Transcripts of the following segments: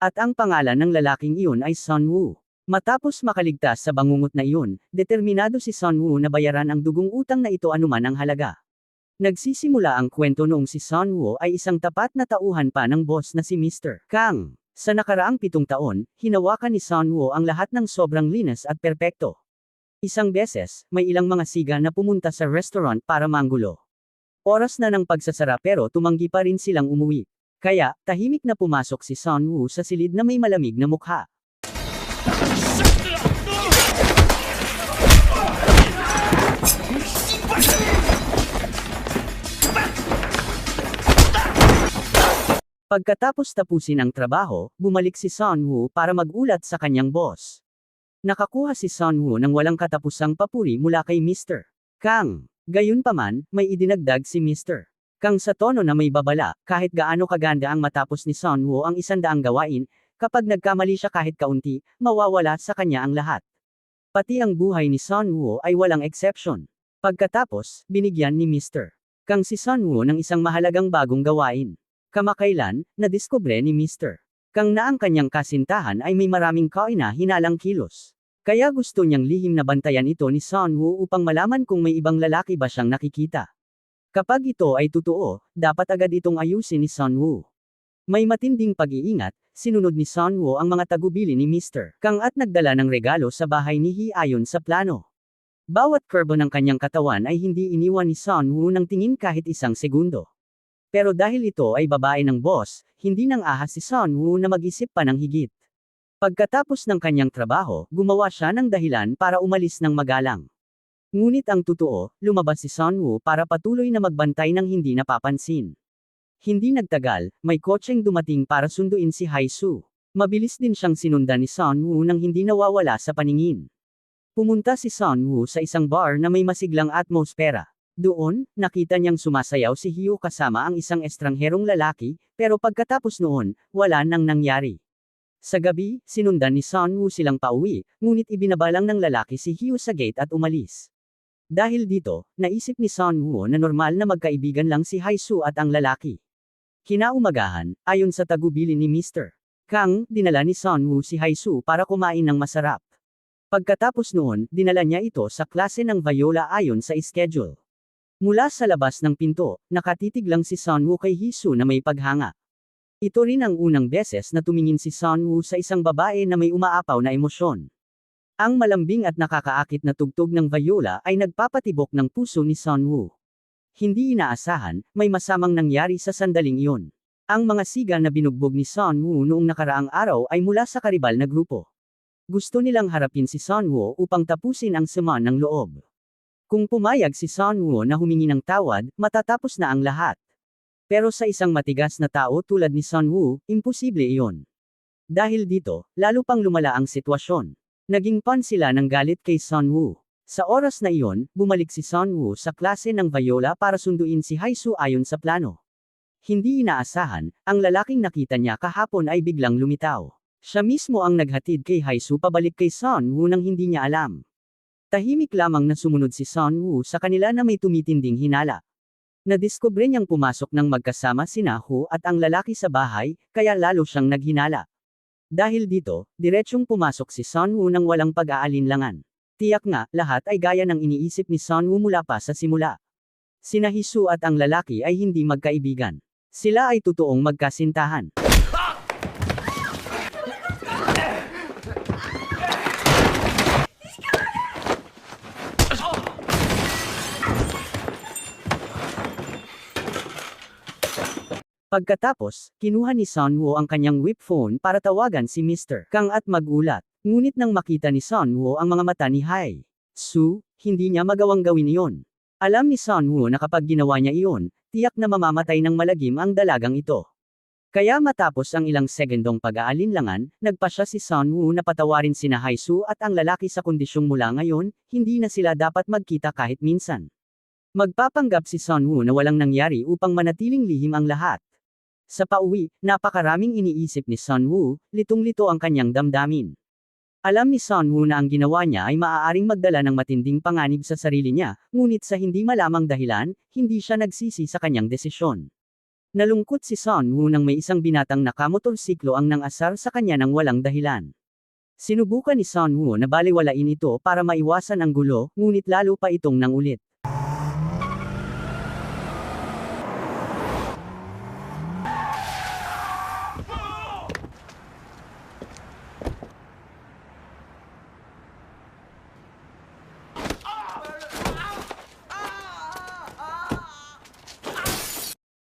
At ang pangalan ng lalaking iyon ay Sun Woo. Matapos makaligtas sa bangungot na iyon, determinado si Sun Woo na bayaran ang dugong utang na ito anuman ang halaga. Nagsisimula ang kwento noong si Sun Woo ay isang tapat na tauhan pa ng boss na si Mr. Kang. Sa nakaraang pitong taon, hinawakan ni Sun Woo ang lahat ng sobrang linas at perpekto. Isang beses, may ilang mga siga na pumunta sa restaurant para manggulo. Oras na ng pagsasara pero tumanggi pa rin silang umuwi. Kaya, tahimik na pumasok si Sun Woo sa silid na may malamig na mukha. Pagkatapos tapusin ang trabaho, bumalik si Sun Woo para magulat sa kanyang boss. Nakakuha si Sun Woo ng walang katapusang papuri mula kay Mr. Kang. Gayunpaman, may idinagdag si Mr. Kang sa tono na may babala, kahit gaano kaganda ang matapos ni Sun Woo ang isandaang gawain, kapag nagkamali siya kahit kaunti, mawawala sa kanya ang lahat. Pati ang buhay ni Sun Woo ay walang exception. Pagkatapos, binigyan ni Mr. Kang si Sun Woo ng isang mahalagang bagong gawain. Kamakailan, nadiskubre ni Mr. Kang na ang kanyang kasintahan ay may maraming kaina hinalang kilos. Kaya gusto niyang lihim na bantayan ito ni Sun Woo upang malaman kung may ibang lalaki ba siyang nakikita. Kapag ito ay totoo, dapat agad itong ayusin ni Sun Woo. May matinding pag-iingat, sinunod ni Sun Woo ang mga tagubili ni Mr. Kang at nagdala ng regalo sa bahay ni Hee ayon sa plano. Bawat kurbo ng kanyang katawan ay hindi iniwan ni Sun Woo ng tingin kahit isang segundo. Pero dahil ito ay babae ng boss, hindi nang ahas si Sun Woo na mag-isip pa ng higit. Pagkatapos ng kanyang trabaho, gumawa siya ng dahilan para umalis ng magalang. Ngunit ang totoo, lumabas si Sun Woo para patuloy na magbantay ng hindi napapansin. Hindi nagtagal, may kotseng dumating para sunduin si Hai Su. Mabilis din siyang sinundan ni Sun Woo nang hindi nawawala sa paningin. Pumunta si Sun Woo sa isang bar na may masiglang atmosfera. Doon, nakita niyang sumasayaw si Hyo kasama ang isang estrangherong lalaki, pero pagkatapos noon, wala nang nangyari. Sa gabi, sinundan ni Sun Woo silang pauwi, ngunit ibinabalang ng lalaki si Hyo sa gate at umalis. Dahil dito, naisip ni Sun Woo na normal na magkaibigan lang si Hai Su at ang lalaki. Kinaumagahan, ayon sa tagubili ni Mr. Kang, dinala ni Sun Woo si Hai Su para kumain ng masarap. Pagkatapos noon, dinala niya ito sa klase ng Viola ayon sa schedule. Mula sa labas ng pinto, nakatitig lang si Sun Woo kay Hisu na may paghanga. Ito rin ang unang beses na tumingin si Sun Woo sa isang babae na may umaapaw na emosyon. Ang malambing at nakakaakit na tugtog ng viola ay nagpapatibok ng puso ni Sun Woo. Hindi inaasahan, may masamang nangyari sa sandaling iyon. Ang mga siga na binugbog ni Sun Woo noong nakaraang araw ay mula sa karibal na grupo. Gusto nilang harapin si Sun Woo upang tapusin ang sama ng loob. Kung pumayag si Sun Woo na humingi ng tawad, matatapos na ang lahat. Pero sa isang matigas na tao tulad ni Sun Woo, imposible iyon. Dahil dito, lalo pang lumala ang sitwasyon. Naging pan sila ng galit kay Sun Woo. Sa oras na iyon, bumalik si Sun Woo sa klase ng Viola para sunduin si Hai Su ayon sa plano. Hindi inaasahan, ang lalaking nakita niya kahapon ay biglang lumitaw. Siya mismo ang naghatid kay Hai Su pabalik kay Sun Woo nang hindi niya alam. Tahimik lamang na sumunod si Sun Woo sa kanila na may tumitinding hinala. Nadiskubre niyang pumasok ng magkasama si Nahu at ang lalaki sa bahay, kaya lalo siyang naghinala. Dahil dito, diretsyong pumasok si Sun Woo nang walang pag-aalinlangan. Tiyak nga, lahat ay gaya ng iniisip ni Sun Woo mula pa sa simula. Sina Hisu at ang lalaki ay hindi magkaibigan. Sila ay totoong magkasintahan. Pagkatapos, kinuha ni Sun Woo ang kanyang whip phone para tawagan si Mr. Kang at magulat. Ngunit nang makita ni Sun Woo ang mga mata ni Hai Su, hindi niya magawang gawin iyon. Alam ni Sun Woo na kapag ginawa niya iyon, tiyak na mamamatay ng malagim ang dalagang ito. Kaya matapos ang ilang segundong pag-aalinlangan, nagpa siya si Sun Woo na patawarin sina Hai Su at ang lalaki sa kondisyong mula ngayon, hindi na sila dapat magkita kahit minsan. Magpapanggap si Sun Woo na walang nangyari upang manatiling lihim ang lahat. Sa pauwi, napakaraming iniisip ni Sun Woo, litong-lito ang kanyang damdamin. Alam ni Sun Woo na ang ginawa niya ay maaaring magdala ng matinding panganib sa sarili niya, ngunit sa hindi malamang dahilan, hindi siya nagsisi sa kanyang desisyon. Nalungkot si Son Woo nang may isang binatang nakamotorsiklo ang nang asar sa kanya ng walang dahilan. Sinubukan ni Son Woo na baliwalain ito para maiwasan ang gulo, ngunit lalo pa itong nangulit.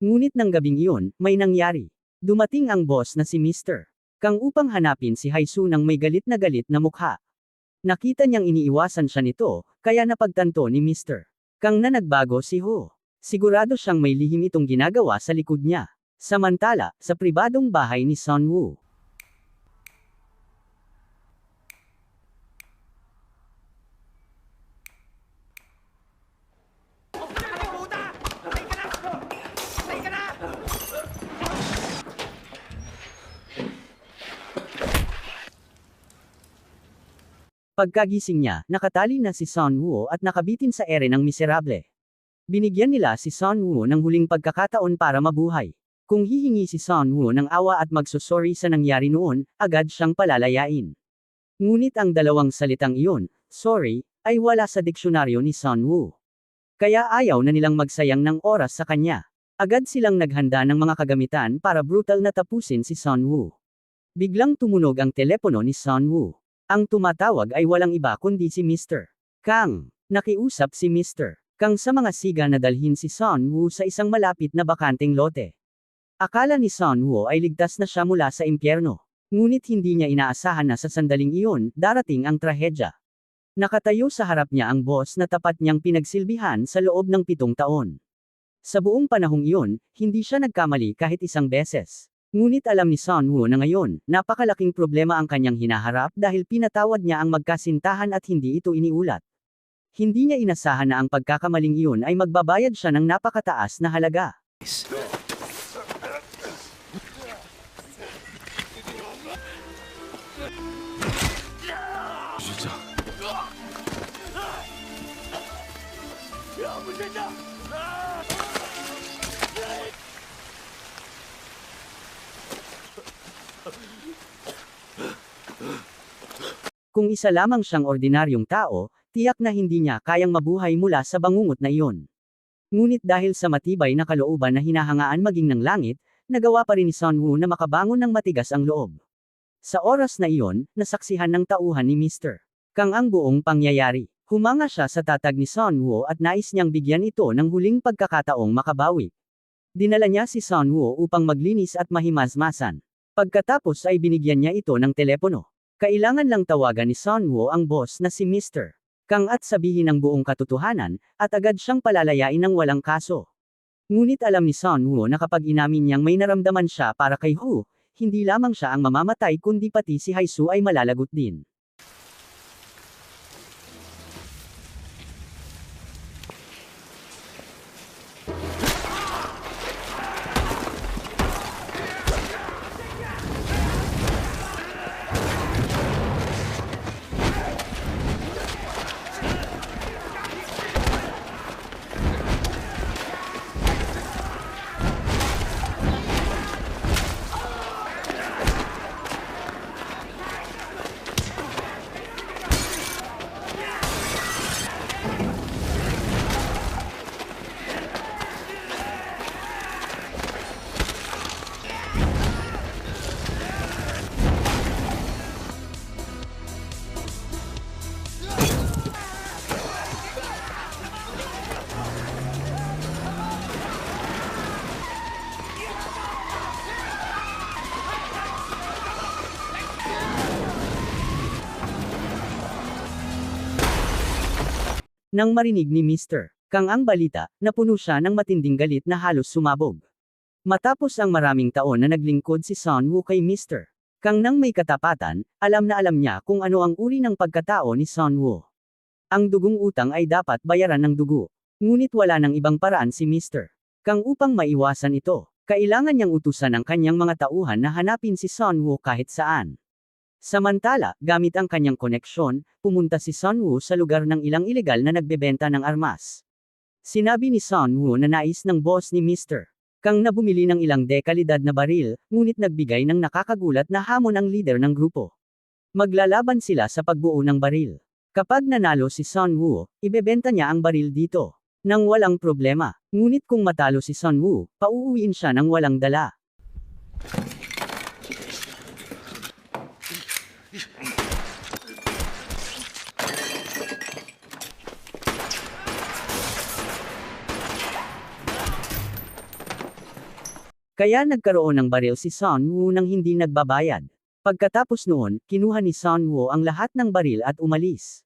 Ngunit ng gabing iyon, may nangyari. Dumating ang boss na si Mr. Kang upang hanapin si Haisu ng may galit na galit na mukha. Nakita niyang iniiwasan siya nito, kaya napagtanto ni Mr. Kang na nagbago si Ho. Sigurado siyang may lihim itong ginagawa sa likod niya. Samantala, sa pribadong bahay ni Son Woo. Pagkagising niya, nakatali na si Son Woo at nakabitin sa ere ng miserable. Binigyan nila si Son Woo ng huling pagkakataon para mabuhay. Kung hihingi si Son Woo ng awa at magsusorry sa nangyari noon, agad siyang palalayain. Ngunit ang dalawang salitang iyon, sorry, ay wala sa diksyonaryo ni Son Woo. Kaya ayaw na nilang magsayang ng oras sa kanya. Agad silang naghanda ng mga kagamitan para brutal na tapusin si Son Woo. Biglang tumunog ang telepono ni Son Woo. Ang tumatawag ay walang iba kundi si Mr. Kang. Nakiusap si Mr. Kang sa mga siga na dalhin si Son Woo sa isang malapit na bakanteng lote. Akala ni Son Woo ay ligtas na siya mula sa impyerno. Ngunit hindi niya inaasahan na sa sandaling iyon, darating ang trahedya. Nakatayo sa harap niya ang boss na tapat niyang pinagsilbihan sa loob ng pitong taon. Sa buong panahong iyon, hindi siya nagkamali kahit isang beses. Ngunit alam ni Son Woo na ngayon, napakalaking problema ang kanyang hinaharap dahil pinatawad niya ang magkasintahan at hindi ito iniulat. Hindi niya inasahan na ang pagkakamaling iyon ay magbabayad siya ng napakataas na halaga. Kung isa lamang siyang ordinaryong tao, tiyak na hindi niya kayang mabuhay mula sa bangungot na iyon. Ngunit dahil sa matibay na kalooban na hinahangaan maging ng langit, nagawa pa rin ni Son Woo na makabangon ng matigas ang loob. Sa oras na iyon, nasaksihan ng tauhan ni Mr. Kang ang buong pangyayari. Humanga siya sa tatag ni Son Woo at nais niyang bigyan ito ng huling pagkakataong makabawi. Dinala niya si Son Woo upang maglinis at mahimasmasan. Pagkatapos ay binigyan niya ito ng telepono. Kailangan lang tawagan ni Son Woo ang boss na si Mr. Kang at sabihin ang buong katotohanan, at agad siyang palalayain ng walang kaso. Ngunit alam ni Son Woo na kapag inamin niyang may naramdaman siya para kay Hu, hindi lamang siya ang mamamatay kundi pati si Haisu ay malalagot din. Nang marinig ni Mr. Kang ang balita, napuno siya ng matinding galit na halos sumabog. Matapos ang maraming taon na naglingkod si Son Woo kay Mr. Kang nang may katapatan, alam na alam niya kung ano ang uri ng pagkatao ni Son Woo. Ang dugong utang ay dapat bayaran ng dugo. Ngunit wala ng ibang paraan si Mr. Kang upang maiwasan ito. Kailangan niyang utusan ang kanyang mga tauhan na hanapin si Son Woo kahit saan. Samantala, gamit ang kanyang koneksyon, pumunta si Son Woo sa lugar ng ilang ilegal na nagbebenta ng armas. Sinabi ni Son Woo na nais ng boss ni Mr. Kang na bumili ng ilang dekalidad na baril, ngunit nagbigay ng nakakagulat na hamon ang leader ng grupo. Maglalaban sila sa pagbuo ng baril. Kapag nanalo si Sun Woo, ibebenta niya ang baril dito. Nang walang problema. Ngunit kung matalo si Sun Woo, pauuwiin siya ng walang dala. Kaya nagkaroon ng baril si Sun Woo nang hindi nagbabayad. Pagkatapos noon, kinuha ni Sun Woo ang lahat ng baril at umalis.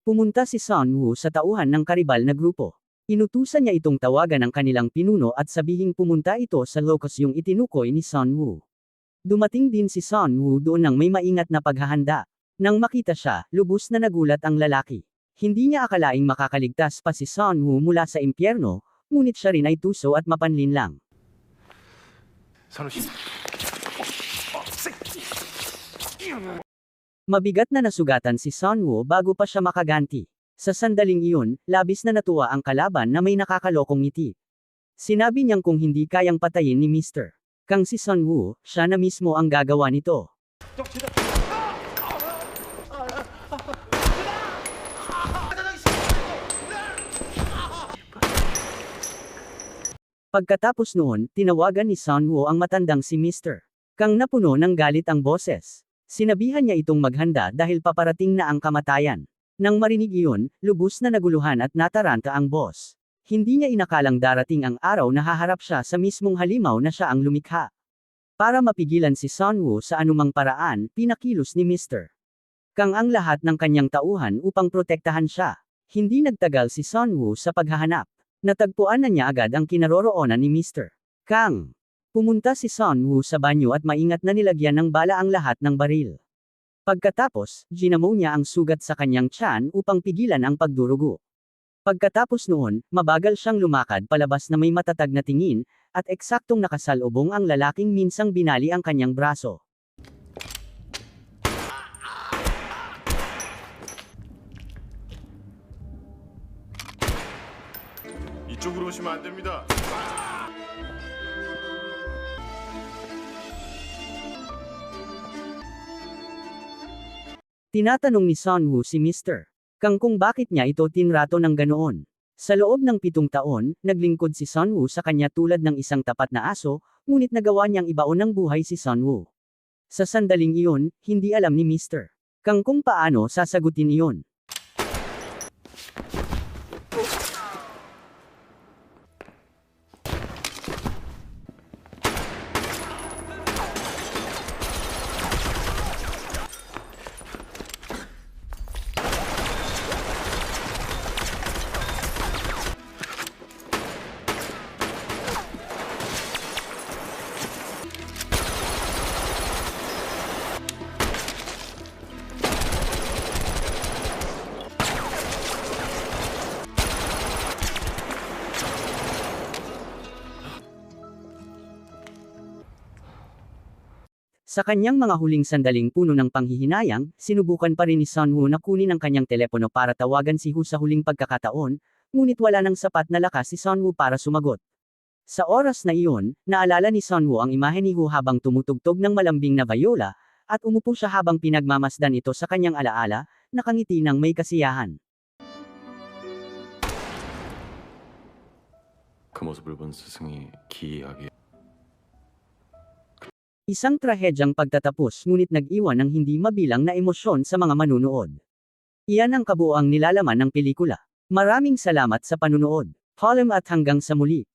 Pumunta si Sun Woo sa tauhan ng karibal na grupo. Inutusan niya itong tawagan ng kanilang pinuno at sabihing pumunta ito sa locus yung itinukoy ni Sun Woo. Dumating din si Sun Woo doon nang may maingat na paghahanda. Nang makita siya, lubos na nagulat ang lalaki. Hindi niya akalaing makakaligtas pa si Sun Woo mula sa impyerno, ngunit siya rin ay tuso at mapanlin lang. Sanusin. Mabigat na nasugatan si Sunwoo bago pa siya makaganti. Sa sandaling iyon, labis na natuwa ang kalaban na may nakakalokong ngiti. Sinabi niyang kung hindi kayang patayin ni Mr. Kang si Sunwoo, siya na mismo ang gagawa nito. Pagkatapos noon, tinawagan ni Sun Woo ang matandang si Mr. Kang napuno ng galit ang boses. Sinabihan niya itong maghanda dahil paparating na ang kamatayan. Nang marinig iyon, lubos na naguluhan at nataranta ang boss. Hindi niya inakalang darating ang araw na haharap siya sa mismong halimaw na siya ang lumikha. Para mapigilan si Sun Woo sa anumang paraan, pinakilos ni Mr. Kang ang lahat ng kanyang tauhan upang protektahan siya. Hindi nagtagal si Sun Woo sa paghahanap. Natagpuan na niya agad ang kinaroroonan ni Mr. Kang. Pumunta si Sun Woo sa banyo at maingat na nilagyan ng bala ang lahat ng baril. Pagkatapos, ginamo niya ang sugat sa kanyang tiyan upang pigilan ang pagdurugo. Pagkatapos noon, mabagal siyang lumakad palabas na may matatag na tingin, at eksaktong nakasalubong ang lalaking minsang binali ang kanyang braso. 이쪽으로 오시면 안 됩니다. Tinatanong ni Sun Woo si Mr. Kang kung bakit niya ito tinrato ng ganoon. Sa loob ng pitong taon, naglingkod si Sun Woo sa kanya tulad ng isang tapat na aso, ngunit nagawa niyang ibaon ng buhay si Sun Woo. Sa sandaling iyon, hindi alam ni Mr. Kang kung paano sasagutin iyon. Sa kanyang mga huling sandaling puno ng panghihinayang, sinubukan pa rin ni Sun Woo na kunin ang kanyang telepono para tawagan si Hu sa huling pagkakataon, ngunit wala nang sapat na lakas si Sun Woo para sumagot. Sa oras na iyon, naalala ni Sun Woo ang imahe ni Hu habang tumutugtog ng malambing na bayola, at umupo siya habang pinagmamasdan ito sa kanyang alaala, nakangiti ng may kasiyahan. 그 모습을 본 스승이 기이하게 Isang trahedyang pagtatapos ngunit nag-iwan ng hindi mabilang na emosyon sa mga manunood. Iyan ang kabuoang nilalaman ng pelikula. Maraming salamat sa panunood. Column at hanggang sa muli.